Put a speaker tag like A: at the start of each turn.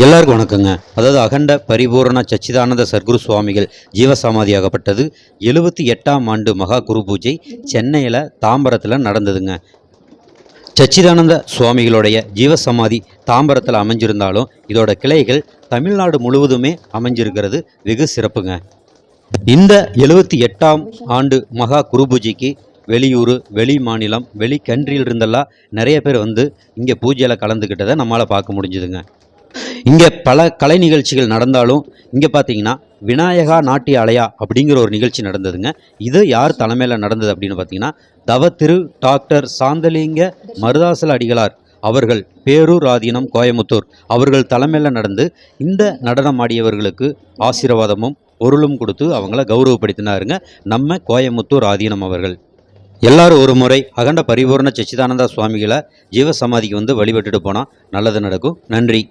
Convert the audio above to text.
A: எல்லாருக்கும் வணக்கங்க. அதாவது அகண்ட பரிபூரண சச்சிதானந்த சர்க்குரு சுவாமிகள் ஜீவசமாதியாகப்பட்டது. எழுபத்தி எட்டாம் ஆண்டு மகா குரு பூஜை சென்னையில் தாம்பரத்தில் நடந்ததுங்க. சச்சிதானந்த சுவாமிகளுடைய ஜீவசமாதி தாம்பரத்தில் அமைஞ்சிருந்தாலும் இதோட கிளைகள் தமிழ்நாடு முழுவதுமே அமைஞ்சிருக்கிறது. வெகு சிறப்புங்க. இந்த எழுபத்தி எட்டாம் ஆண்டு மகா குரு பூஜைக்கு வெளியூர் வெளி மாநிலம் வெளி கண்ட்ரியில் இருந்தெல்லாம் நிறைய பேர் வந்து இங்கே பூஜையில் கலந்துக்கிட்டதை நம்மளால் பார்க்க முடிஞ்சுதுங்க. இங்கே பல கலை நிகழ்ச்சிகள் நடந்தாலும் இங்கே பார்த்தீங்கன்னா விநாயகா நாட்டிய அலையா அப்படிங்கிற ஒரு நிகழ்ச்சி நடந்ததுங்க. இது யார் தலைமையில் நடந்தது அப்படின்னு பார்த்தீங்கன்னா தவ திரு டாக்டர் சாந்தலிங்க மருதாசல அடிகளார் அவர்கள் பேரூர் ஆதீனம் கோயமுத்தூர் அவர்கள் தலைமையில் நடந்து இந்த நடனம் ஆடியவர்களுக்கு ஆசீர்வாதமும் பொருளும் கொடுத்து அவங்கள கௌரவப்படுத்தினாருங்க நம்ம கோயமுத்தூர் ஆதீனம் அவர்கள். எல்லாரும் ஒரு முறை அகண்ட பரிபூர்ண சச்சிதானந்தா சுவாமிகளை ஜீவசமாதிக்கு வந்து வழிபட்டுட்டு போனால் நல்லது நடக்கும். நன்றி.